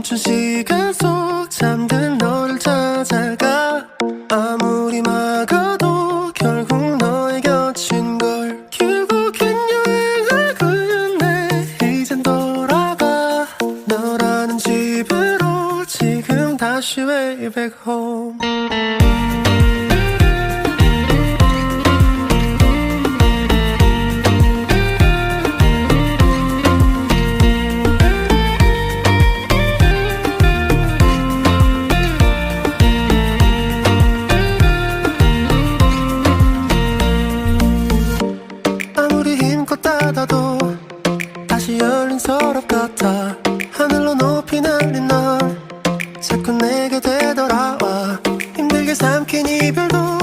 멈춘 시간 속 잠든 너를 찾아가. 아무리 막아도 결국 너의 곁인 걸 결국엔 여행을 끝내. 이젠 돌아가. 너라는 집으로 지금 다시 way back home. 서랍 같아. 하늘로 높이 날린 널. 자꾸 내게 되돌아와. 힘들게 삼킨 이별도